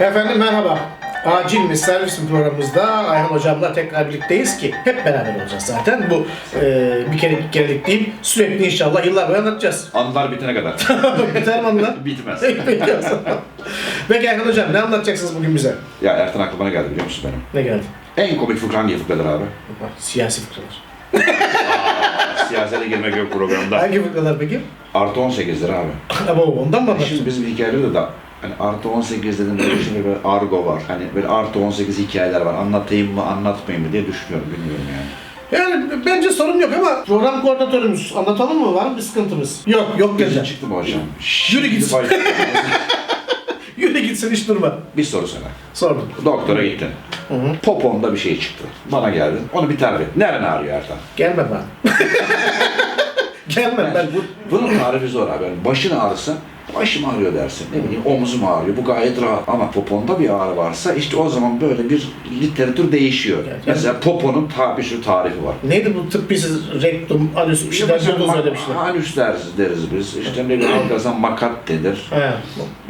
Efendim merhaba. Acil mi servis mi programımızda Ayhan Hocam'la tekrar birlikteyiz ki hep beraber olacağız zaten. Bu e, bir kere bir kerelik değil sürekli inşallah yıllar boyu anlatacağız. Anılar bitene kadar. Yeter mi anılar? Bitmez. Zaman. Peki Ayhan Hocam ne anlatacaksınız bugün bize? ya Ertan aklıma ne geldi biliyor musun benim? Ne geldi? En komik fıkra hangi fıkradır abi? Siyasi fıkralar. Siyasete girmek yok programda. Hangi fıkralar peki? Artı 18'dir abi. Ama ondan mı Şimdi anlatacaksın? bizim hikayelerde de hani artı 18 dedim böyle şimdi böyle argo var. Hani böyle artı 18 hikayeler var. Anlatayım mı anlatmayayım mı diye düşünüyorum bilmiyorum yani. Yani bence sorun yok ama program koordinatörümüz anlatalım mı? Var mı bir sıkıntımız? Yok, yok Gözün geleceğim. çıktı mı hocam? Yürü git. Yürü gitsin hiç durma. bir soru sana. Sordum. Doktora gittin. Poponda bir şey çıktı. Bana geldin. Onu bir tarif et. Nereden ağrıyor Ertan? Gelme bana. Gelme ben. bu, bunun tarifi zor abi. Yani başın ağrısa başım ağrıyor dersin. Ne bileyim omzum ağrıyor. Bu gayet rahat. Ama poponda bir ağrı varsa işte o zaman böyle bir literatür değişiyor. Evet, Mesela poponun ta bir sürü tarifi var. Neydi bu tıbbisiz rektum, anüs bir şeyler diyordunuz öyle bir şeyler. Anüs deriz, deriz biz. İşte ne bileyim arkasından makat denir. He.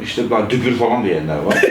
İşte dübür falan diyenler var.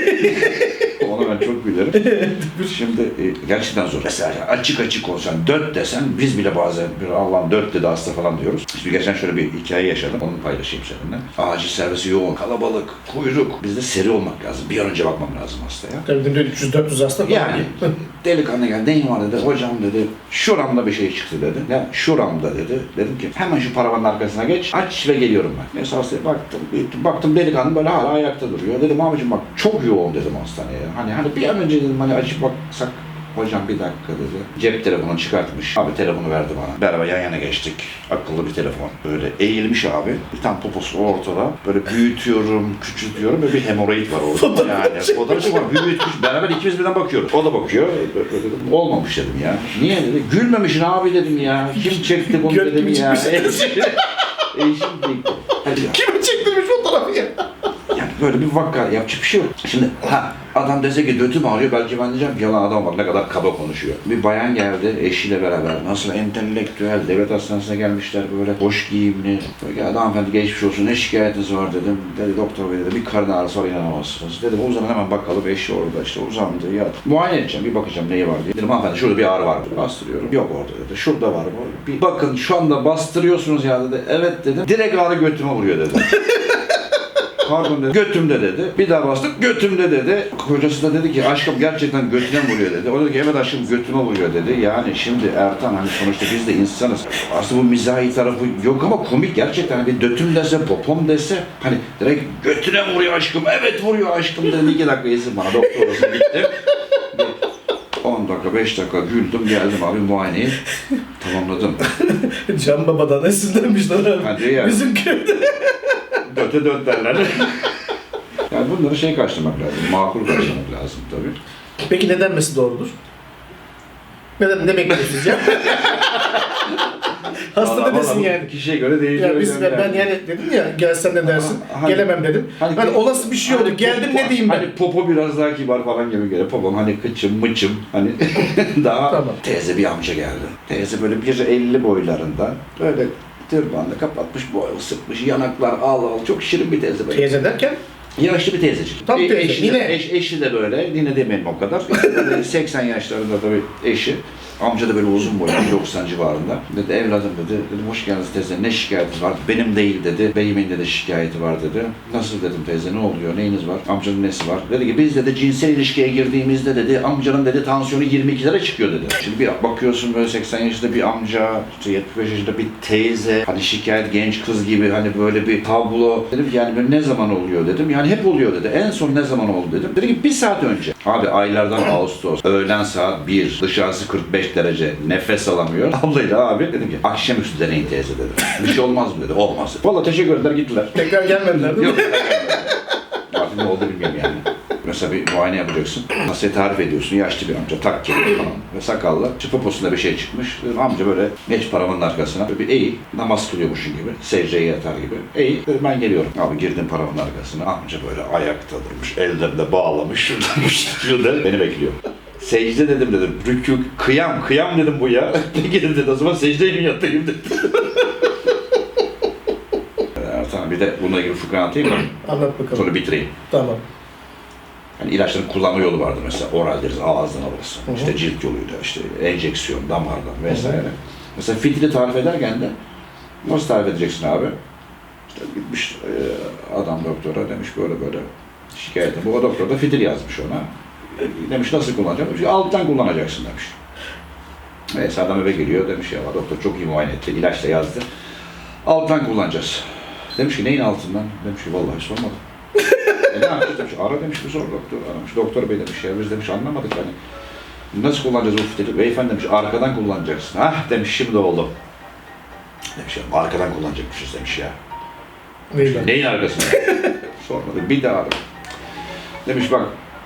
Ona ben çok gülerim. Şimdi e, gerçekten zor. Mesela açık açık olsan dört desen biz bile bazen bir Allah'ım dört dedi hasta falan diyoruz. Şimdi geçen şöyle bir hikaye yaşadım. Onu paylaşayım seninle. Acil servisi yoğun, kalabalık, kuyruk. Bizde seri olmak lazım. Bir an önce bakmam lazım hastaya. Tabii günde 300-400 hasta falan Yani delikanlı geldi, neyin var dedi, hocam dedi, şuramda bir şey çıktı dedi. Ya şuramda dedi. Dedim ki hemen şu paravanın arkasına geç, aç ve geliyorum ben. Neyse hastaya baktım, baktım delikanlı böyle hala ayakta duruyor. Dedim abicim bak çok yoğun dedim hastaneye. Hani hani bir an önce dedim hani açıp baksak Hocam bir dakika dedi. Cep telefonu çıkartmış. Abi telefonu verdi bana. Beraber yan yana geçtik. Akıllı bir telefon. Böyle eğilmiş abi. Bir tane poposu ortada. Böyle büyütüyorum, küçültüyorum. Böyle bir hemoroid var orada. yani fotoğrafı var. Büyütmüş. Beraber ikimiz birden bakıyoruz. O da bakıyor. Dedim, Olmamış dedim ya. Niye dedi. Gülmemişsin abi dedim ya. Kim çekti bunu dedim ya. çıkmış. Eşim çekti. Kime? Yani böyle bir vaka yapacak bir şey yok. Şimdi ha adam dese ki götüm ağrıyor belki ben diyeceğim yalan adam bak ne kadar kaba konuşuyor. Bir bayan geldi eşiyle beraber nasıl entelektüel devlet hastanesine gelmişler böyle hoş giyimli. Böyle geldi hanımefendi geçmiş olsun ne şikayetiniz var dedim. Dedi doktor bey dedi bir karın ağrısı var inanamazsınız. Dedim uzanın hemen bakalım eşi orada işte uzandı yat. Muayene edeceğim bir bakacağım neyi var diye. Dedim hanımefendi şurada bir ağrı var dedi. Bastırıyorum. Yok orada dedi. Şurada var mı? Bir bakın şu anda bastırıyorsunuz ya dedi. Evet dedim. Direkt ağrı götüme vuruyor dedi. Pardon dedi. Götümde dedi. Bir daha bastık. Götümde dedi. Kocası da dedi ki aşkım gerçekten götüne vuruyor dedi. O dedi ki evet aşkım götüme vuruyor dedi. Yani şimdi Ertan hani sonuçta biz de insanız. Aslında bu mizahi tarafı yok ama komik gerçekten. Hani bir dötüm dese, popom dese hani direkt götüne vuruyor aşkım. Evet vuruyor aşkım dedi. İki dakika izin bana doktor olsun gittim. Bir 10 dakika, 5 dakika güldüm geldim abi muayeneyi tamamladım. Can Baba'dan esinlenmişler abi. Hadi ya. Bizim köyde. Döte döt derler. yani bunları şey karşılamak lazım, makul karşılamak lazım tabii. Peki ne denmesi doğrudur? Neden, ne bekliyorsunuz ya? Hasta ne desin yani? Kişiye göre değişiyor. Ya biz, ben, ben yani dedim ya gelsem ne dersin, Hani- gelemem dedim. Hani, hani- olası bir şey oldu, Hani geldim popo- ne diyeyim ben? Hani popo biraz daha kibar falan gibi geliyor. Popom hani kıçım mıçım hani daha Tamam. teyze bir amca geldi. Teyze böyle 1.50 boylarında böyle tırbanla kapatmış boyu sıkmış yanaklar al al çok şirin bir teyze böyle. Teyze derken Yaşlı bir teyzecik. Tam teyze, Eşi, yine. eş- eşi de böyle, yine demeyelim o kadar. Böyle 80 yaşlarında tabii eşi. Amca da böyle uzun boylu, 90 civarında. Dedi evladım dedi, dedim hoş geldiniz teyze, ne şikayetiniz var? Benim değil dedi, beyimin de şikayeti var dedi. Nasıl dedim teyze, ne oluyor, neyiniz var? Amcanın nesi var? Dedi ki biz dedi cinsel ilişkiye girdiğimizde dedi, amcanın dedi tansiyonu 22'lere çıkıyor dedi. Şimdi bir bakıyorsun böyle 80 yaşında bir amca, işte 75 yaşında bir teyze, hani şikayet genç kız gibi hani böyle bir tablo. Dedim ki yani ne zaman oluyor dedim. Yani hep oluyor dedi. En son ne zaman oldu dedim. Dedi ki bir saat önce. Abi aylardan Ağustos. Öğlen saat 1. Dışarısı 45 derece. Nefes alamıyor. Ablayla abi dedim ki akşamüstü deneyin teyze dedi. Bir şey olmaz mı dedi. Olmaz. Valla teşekkür ederler gittiler. tekrar gelmediler değil mi? Yok. Artık ne oldu bilmiyorum yani. Mesela bir muayene yapacaksın. Hastaya tarif ediyorsun. Yaşlı bir amca. Tak kedi falan. Ve sakallı. Çıt poposunda bir şey çıkmış. Dedim, amca böyle geç paravanın arkasına. Böyle bir eğil. Namaz kılıyormuşsun gibi. Secdeye yatar gibi. Eğil. Dedim ben geliyorum. Abi girdim paravanın arkasına. Amca böyle ayakta durmuş. Ellerinde bağlamış. Şuradan şurada beni bekliyor. Secde dedim dedim. Rükû, kıyam, kıyam dedim bu ya. Peki dedim dedi. O zaman secdeye mi yatayım dedi. Ertan bir de bununla ilgili fıkra anlatayım mı? Anlat bakalım. Sonra bitireyim. Tamam. Hani ilaçların kullanma yolu vardı mesela oral deriz ağızdan alırız. İşte cilt yoluyla işte enjeksiyon damardan vesaire. Mesela fitili tarif ederken de nasıl tarif edeceksin abi? İşte gitmiş e, adam doktora demiş böyle böyle şikayetim. Bu o doktor da fitil yazmış ona. Demiş nasıl kullanacağım? Demiş alttan kullanacaksın demiş. Neyse adam eve geliyor demiş ya doktor çok iyi muayene etti ilaç da yazdı. Alttan kullanacağız. Demiş ki neyin altından? Demiş ki vallahi sormadım. e ne yapacağız demiş. Ara demiş bir sor doktor. Aramış. Doktor bey demiş ya biz demiş anlamadık hani. Nasıl kullanacağız bu fitili? Beyefendi demiş arkadan kullanacaksın. Hah demiş şimdi oldu. Demiş ya arkadan kullanacakmışız demiş ya. Neyi ben? Neyin arkasında? Sormadı. Bir daha aradı. Demiş bak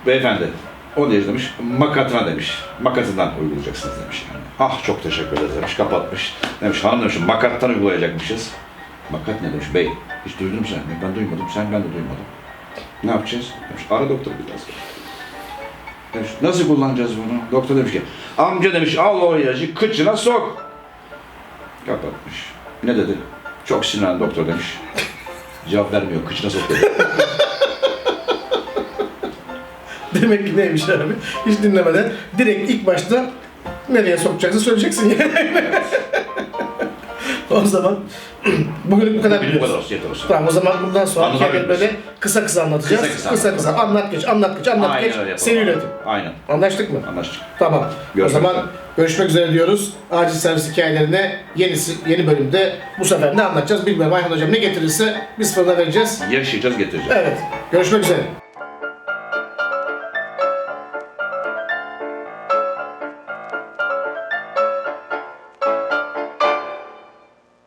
beyefendi o diye demiş makatına demiş. Makatından uygulayacaksınız demiş yani. Ah çok teşekkür ederiz demiş kapatmış. Demiş hanım demiş makattan uygulayacakmışız. Makat ne demiş bey? Hiç duydun mu sen? Ben duymadım. Sen ben de duymadım. Ne yapacağız? Demiş ara doktor biraz. Demiş nasıl kullanacağız bunu? Doktor demiş ki amca demiş al o ilacı kıçına sok. Kapatmış. Ne dedi? Çok sinirlendi doktor demiş. Cevap vermiyor. Kıçına sok dedi. Demek ki neymiş abi? Hiç dinlemeden direkt ilk başta nereye sokacaksın söyleyeceksin yani. o zaman bugün bu kadar Benim bu kadar olsun yeter olsun. Tamam o zaman bundan sonra Anlatabilir hikayeleri böyle kısa kısa anlatacağız. Kısa kısa kısa, kısa. Anlat geç, anlat geç, anlat Aynen geç. öyle yapalım. Seri üretim. Aynen. Anlaştık mı? Anlaştık. Tamam. Görüşmek o zaman üzere. görüşmek üzere diyoruz. Acil servis hikayelerine yenisi, yeni bölümde bu sefer ne anlatacağız bilmiyorum. Ayhan Hocam ne getirirse biz fırına vereceğiz. Yaşayacağız getireceğiz. Evet. Görüşmek üzere.